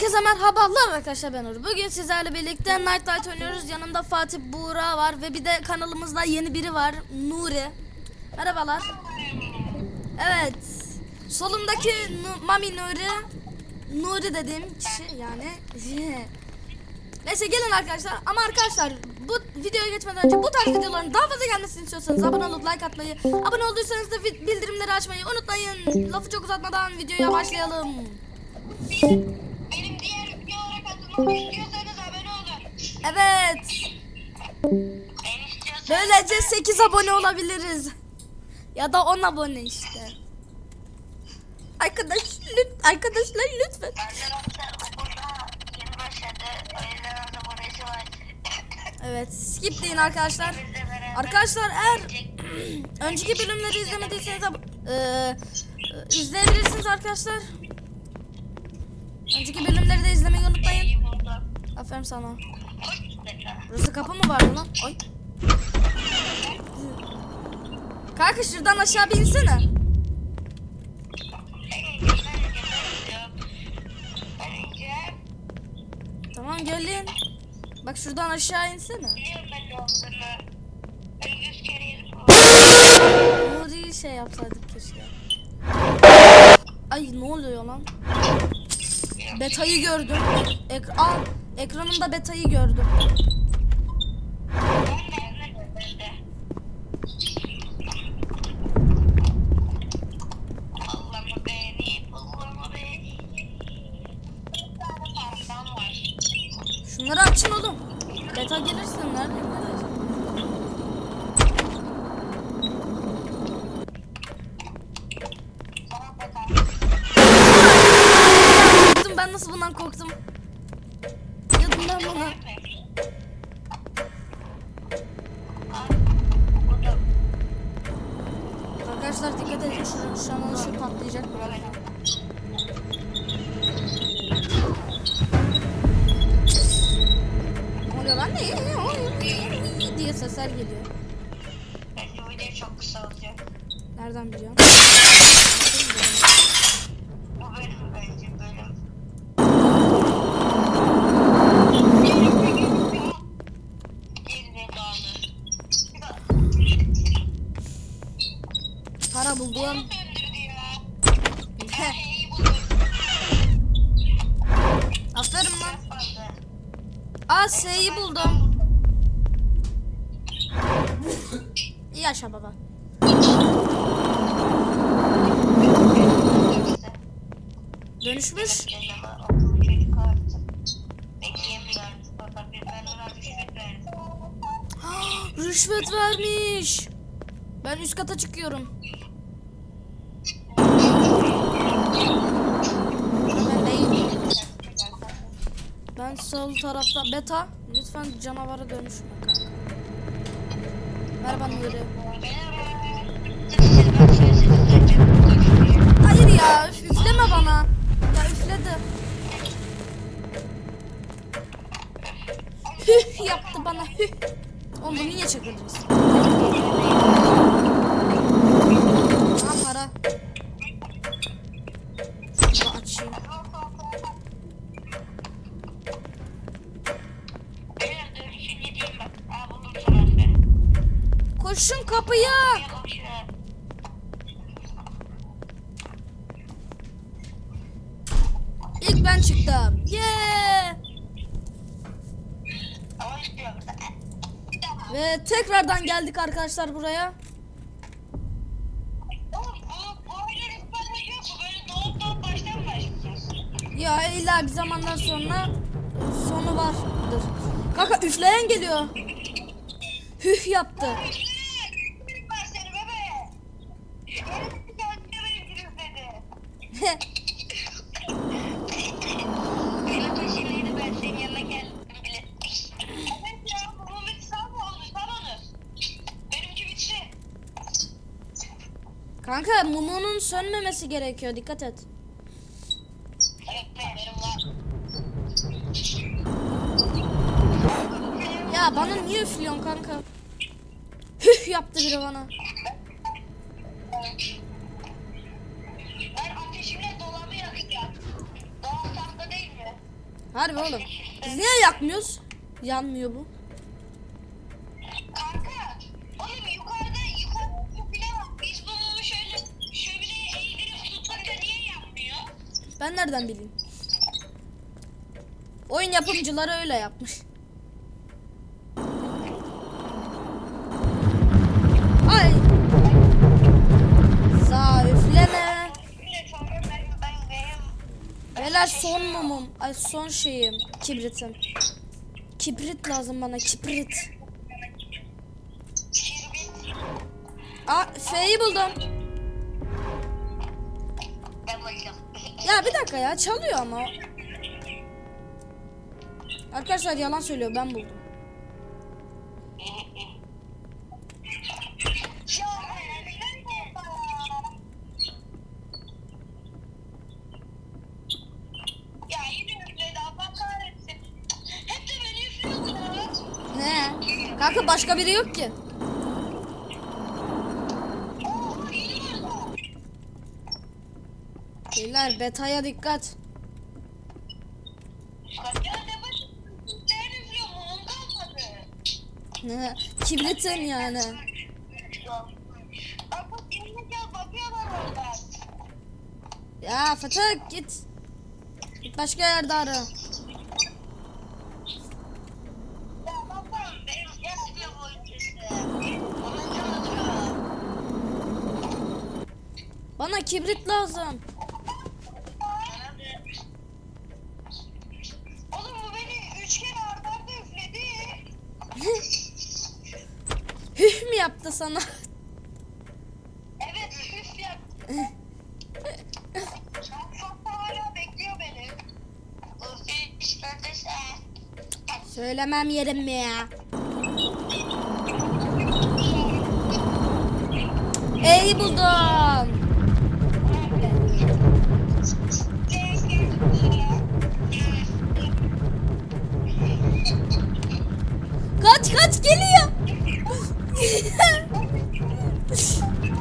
Herkese merhabalar arkadaşlar ben Uğur. Bugün sizlerle birlikte Night Light oynuyoruz. Yanımda Fatih Buğra var ve bir de kanalımızda yeni biri var. Nuri. Merhabalar. Evet. Solumdaki Nu- Mami Nuri. Nuri dediğim kişi yani. Neyse gelin arkadaşlar. Ama arkadaşlar bu videoya geçmeden önce bu tarz videoların daha fazla gelmesini istiyorsanız abone olup like atmayı, abone olduysanız da bildirimleri açmayı unutmayın. Lafı çok uzatmadan videoya başlayalım. Evet. Böylece 8 abone olabiliriz. Ya da 10 abone işte. Arkadaş, lüt, arkadaşlar lütfen. arkadaşlar okulda. Evet, skip deyin arkadaşlar. Arkadaşlar eğer önceki bölümleri izlemediyseniz ab- e, e, izleyebilirsiniz arkadaşlar. Önceki bölümleri de izlemeyi unutmayın. Aferin sana. Burası kapı mı vardı lan? Ay. Kanka şuradan aşağı bir insene. Tamam gelin. Bak şuradan aşağı insene. Yedim. Nuri'yi şey yapsaydık keşke. Ay ne oluyor lan? Beta'yı gördüm. Ek Aa, ekranımda beta'yı gördüm. Sesler geliyor. Bence video çok kısa olacak. Nereden biliyorsun? Bu bölüm bence bölüm. Para buldum. Aferin lan. Aa S'yi buldum. İyi yaşa baba. Dönüşmüş. Ama okulu çocuk artık. Bekleyemiyor artık. Baba bir ben ona rüşvet vermiş. Ben üst kata çıkıyorum. Ben sol tarafta beta. Lütfen canavara dönüşme kanka. Merhaba Nuri. Yaptı bana hüh. Oğlum bunu niye çekirdiniz? Tamam para. Şunu açayım. Tarafı. Koşun kapıya. Yok şuraya. İlk ben çıktım. Yeah. Ama istiyor burada. Bir daha. Ve tekrardan geldik arkadaşlar buraya. Oğlum bu, bu oyunun ispanı yok. Bu böyle doğup doğup baştan mı başlayacağız? Ya illa bir zamandan sonra sonu vardır. Kanka üfleyen geliyor. Hüh yaptı. Ben seni bebe. Böyle bir kendine benziyoruz dedi. Beni taşıylaydı ben senin yanına geldim bile. Evet ya bu bitti sağ mı oldu? Sağ onu. Benimki bitti. Kanka mumunun sönmemesi gerekiyor. Dikkat et. Evet benim var. Ya bana niye üflüyorsun kanka? Hüh yaptı biri bana. Ben ateşimle dolabı yakacağım. Doğal tahta değil mi? Harbi oğlum. Biz niye yakmıyoruz? Yanmıyor bu. Nereden bileyim? Oyun yapımcıları öyle yapmış. Ay. Sağ üfleme. Beyler son mumum. Ay son şeyim. Kibritim. Kibrit lazım bana kibrit. Aa F'yi buldum. Ben bakacağım. Ya bir dakika ya çalıyor ama. Arkadaşlar yalan söylüyor ben buldum. Kanka başka biri yok ki. Beyler betaya dikkat. Ne? Kibritim yani. Ya Fatih git. Git başka yerde ara. Bana kibrit lazım. Yaptı sana? Evet üf yaptı. Çok da hala bekliyor beni. Üf kardeşe. Söylemem yerim mi ya? E'yi buldum. Kaç kaç geliyor.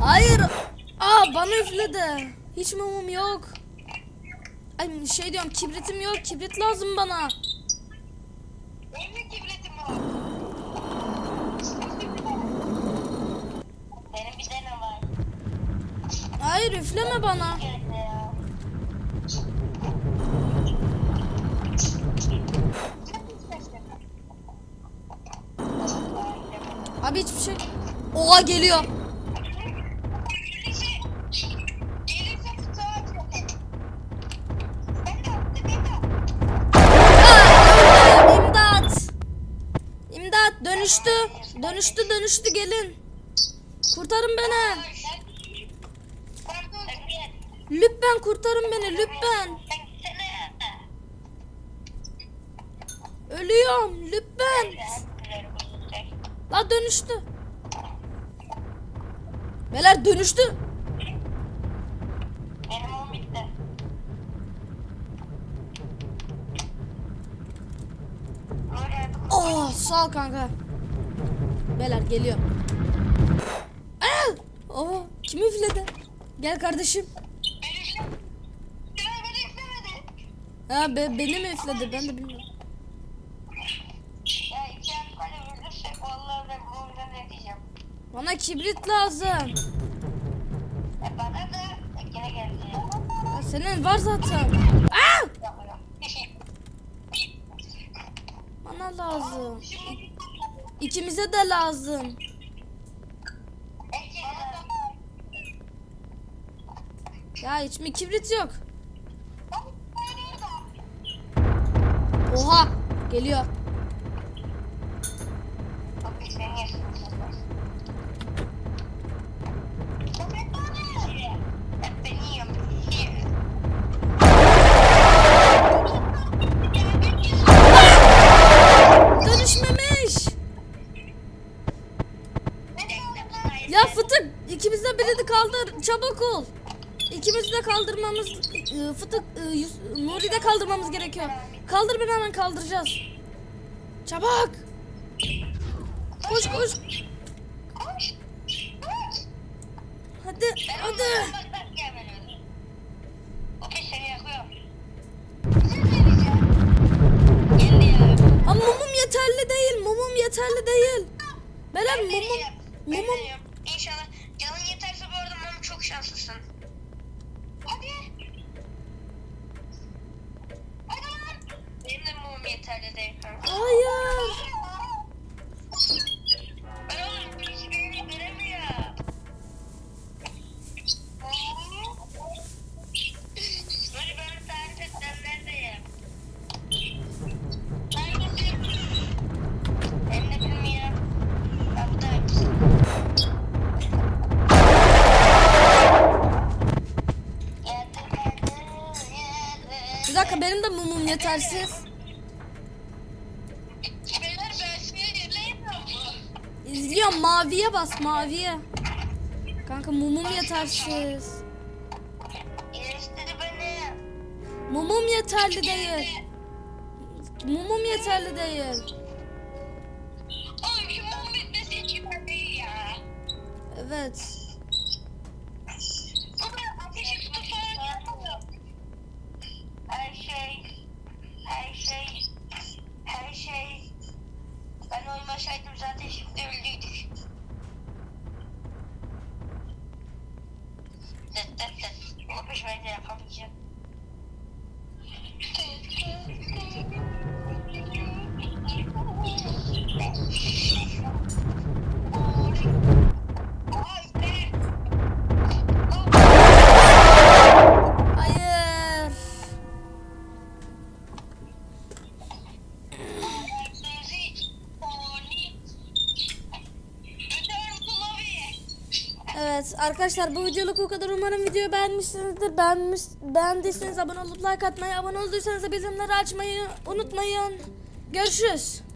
Hayır. Aa bana üfledi. Hiç mumum yok. Ay şey diyorum kibritim yok. Kibrit lazım bana. Benim kibretim var. Benim bir tane var. Hayır üfleme bana. Geldi ya. Abi hiçbir şey. Oha geliyor. Gelirse, gelirse tuzağa atacak. Ben de attım, ben de attım. Aa, İmdat. Dönüştü. Dönüştü dönüştü gelin. Kurtarın beni. Lütfen kurtarın beni lütfen. Ölüyorum lütfen. La dönüştü. Beyler dönüştü. Benim on bitti. Oh sağ ol kanka. Beyler geliyor. Aa! Oh kim üfledi? Gel kardeşim. Ha be, beni mi üfledi ben de bilmiyorum. Bana kibrit lazım. E bana da yine geldi. Ya senin var zaten. Aa! Bana lazım. İkimize de lazım. Ya hiç mi kibrit yok? Oha geliyor. çabuk ol. İkimizi de kaldırmamız e, fıtık e, Nuri de kaldırmamız gerekiyor. Kaldır beni hemen kaldıracağız. Çabuk. Koş koş. Hadi hadi. Ama mumum yeterli değil. Mumum yeterli değil. Belen mumum mumum Hatta Bir dakika benim de mumum yetersiz. Maviye bas maviye. Kanka mumum yetersiz. İyileştir beni. Mumum yeterli değil. Mumum yeterli değil. Oğlum şu mum bitmesi için ben değil ya. Evet. Arkadaşlar bu videoluk bu kadar. Umarım videoyu beğenmişsinizdir. Beğenmiş, beğendiyseniz abone olup like atmayı, abone olduysanız da bildirimleri açmayı unutmayın. Görüşürüz.